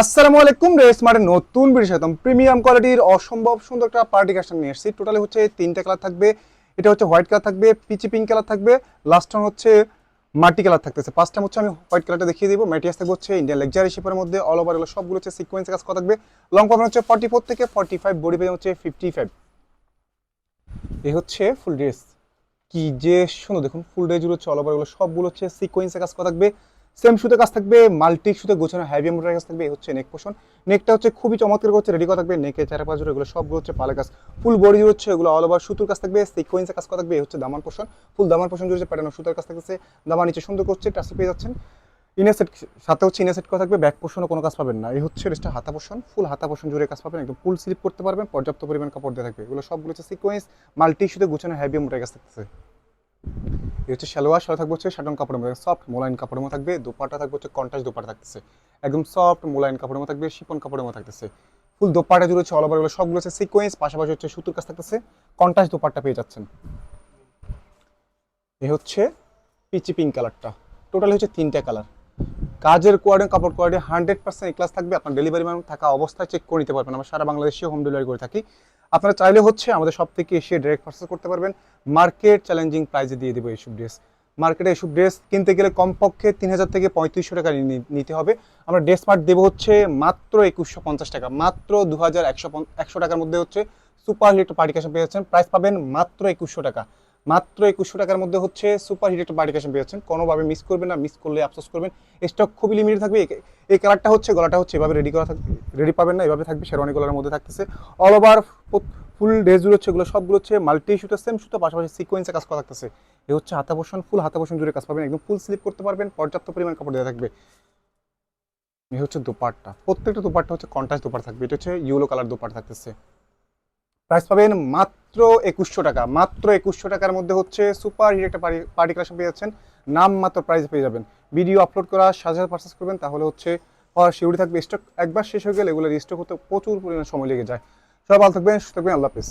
আসসালামু আলাইকুম রেস মার্টের নতুন ভিডিও প্রিমিয়াম কোয়ালিটির অসম্ভব সুন্দর একটা পার্টি কাস্টম নিয়ে এসেছি। টোটালি হচ্ছে তিনটা কালার থাকবে। এটা হচ্ছে হোয়াইট কালার থাকবে পিচি পিঙ্ক কালার থাকবে। লাস্ট টাইম হচ্ছে মাটি কালার থাকতেছে। ফার্স্ট টাইম হচ্ছে আমি হোয়াইট কালারটা দেখিয়ে দিব। ম্যাটিয়াস থাকবে হচ্ছে ইন্ডিয়ান লেকজারি শেপের মধ্যে। অল ওভার এগুলো সবগুলো হচ্ছে সিকোয়েন্স কাজ করা থাকবে। লং পাবেন হচ্ছে ফর্টি ফোর থেকে ফর্টি ফাইভ বডি পেয়ে হচ্ছে ফিফটি ফাইভ এই হচ্ছে ফুল ড্রেস কি যে সুন্দর। দেখুন ফুল ডে জুড়ে হচ্ছে অল ওভার এগুলো সবগুলো হচ্ছে সিকোয়েন্সে কাজ করা থাকবে। সেম সুতে কাজ থাকবে মাল্টি সুতে গোছানো হ্যাভি এমব্রয়ডারি কাজ থাকবে হচ্ছে নেক পোষণ নেকটা হচ্ছে খুবই চমৎকার হচ্ছে রেডি করা থাকবে নেকে চারা পাঁচ এগুলো সবগুলো হচ্ছে পালে কাজ। ফুল বডি হচ্ছে এগুলো অল ওভার সুতোর কাজ থাকবে সিকোয়েন্সে কাজ করা থাকবে হচ্ছে দামান পোষণ ফুল দামান পোষণ জুড়ে প্যাটার্ন সুতার কাজ থাকছে দামান নিচে সুন্দর করছে টাসে পেয়ে যাচ্ছেন। ইনার সেট সাথে হচ্ছে ইনার সেট করা থাকবে ব্যাক পোষণও কোনো কাজ পাবেন না। এই হচ্ছে রেস্টটা হাতা পোষণ ফুল হাতা পোষণ জুড়ে কাজ পাবেন, একদম ফুল স্লিপ করতে পারবেন, পর্যাপ্ত পরিমাণ কাপড় দিয়ে থাকবে। এগুলো সবগুলো হচ্ছে সিকোয়েন্স মাল্টি সুতে গোছানো হ্যাভি এমব্রয়ডারি কাজ থাকতেছে। হচ্ছে সালোয়ার সাথে থাকবে হচ্ছে শাটন কাপড়ের মধ্যে সফট মোলাইন কাপড়ের মধ্যে থাকবে দোপাটা থাকবে হচ্ছে কন্ট্রাস্ট দোপাটা থাকতেছে। একদম সফট মোলাইন কাপড়ের মধ্যে থাকবে শিপন কাপড়ের মধ্যে থাকতেছে। ফুল দোপাটা জুড়ে হচ্ছে অল ওভার এগুলো, সবগুলো হচ্ছে সিকোয়েন্স পাশাপাশি হচ্ছে সুতুর কাজ থাকতেছে কন্ট্রাস্ট দোপাট্টা পেয়ে যাচ্ছেন। এই হচ্ছে পিচি পিঙ্ক কালারটা টোটাল হচ্ছে তিনটা কালার কাজের কোয়ার্ডেন কাপড় কোয়ার্ডে হান্ড্রেড পার্সেন্ট ক্লাস থাকবে, আপনার ডেলিভারি ম্যান থাকা অবস্থায় চেক করে নিতে পারবেন। আমরা সারা বাংলাদেশে হোম ডেলিভারি করে থাকি। আপনারা চাইলে হচ্ছে আমাদের সব থেকে এসে ডাইরেক্ট পার্সেস করতে পারবেন। মার্কেট চ্যালেঞ্জিং প্রাইজে দিয়ে দেবো এইসব ড্রেস মার্কেটে এসব ড্রেস কিনতে গেলে কমপক্ষে তিন হাজার থেকে পঁয়ত্রিশশো টাকা নিতে হবে। আমরা ড্রেস মার্ট দেবো হচ্ছে মাত্র একুশশো পঞ্চাশ টাকা। মাত্র দু হাজার একশো একশো টাকার মধ্যে হচ্ছে সুপার হিট পার্টিকেশন পেয়ে যাচ্ছেন। প্রাইস পাবেন মাত্র একুশশো টাকা। মাত্র একুশশো টাকার মধ্যে হচ্ছে সুপার হিট একটা পার্টিকেশন পেয়ে যাচ্ছেন। কোনোভাবে মিস করবেন না মিস করলে আফসোস করবেন। স্টক খুবই লিমিটেড থাকবে। এই- কালারটা হচ্ছে, গলাটা হচ্ছে এভাবে রেডি করা থাকবে রেডি পাবেন না, এভাবে থাকবে, শেরওয়ানি গলার মধ্যে থাকতেছে। অল ওভার ফুল ড্রেসগুলো হচ্ছে এগুলো, সবগুলো হচ্ছে মাল্টি সুতো সেম সুতো, পাশাপাশি সিকোয়েন্সে কাজ করা থাকতেছে। এই হচ্ছে হাতা পোষণ ফুল হাতা পোষণ জুড়ে কাজ পাবেন। একদম ফুল স্লিপ করতে পারবেন, পর্যাপ্ত পরিমাণ কাপড় দেওয়া থাকবে। এই হচ্ছে দোপাট্টা। প্রত্যেকটা দোপাট্টা হচ্ছে কন্ট্রাস্ট দোপাট থাকবে। এটা হচ্ছে ইউলো কালার দোপাট থাকতেছে। প্রাইস পাবেন মাত্র একুশশো টাকা, মাত্র একুশশো টাকার মধ্যে হচ্ছে সুপার হিট একটা পার্টি পেয়ে যাচ্ছেন। নাম মাত্র প্রাইস পেয়ে যাবেন। ভিডিও আপলোড করা সাথে সাথে পারচেস করবেন, তাহলে হচ্ছে হওয়ার শিউরি থাকবে। স্টক একবার শেষ হয়ে গেলে এগুলো স্টক হতে প্রচুর পরিমাণে সময় লেগে যায়। সবাই ভালো থাকবেন, সুস্থ থাকবেন, আল্লাহ হাফিজ।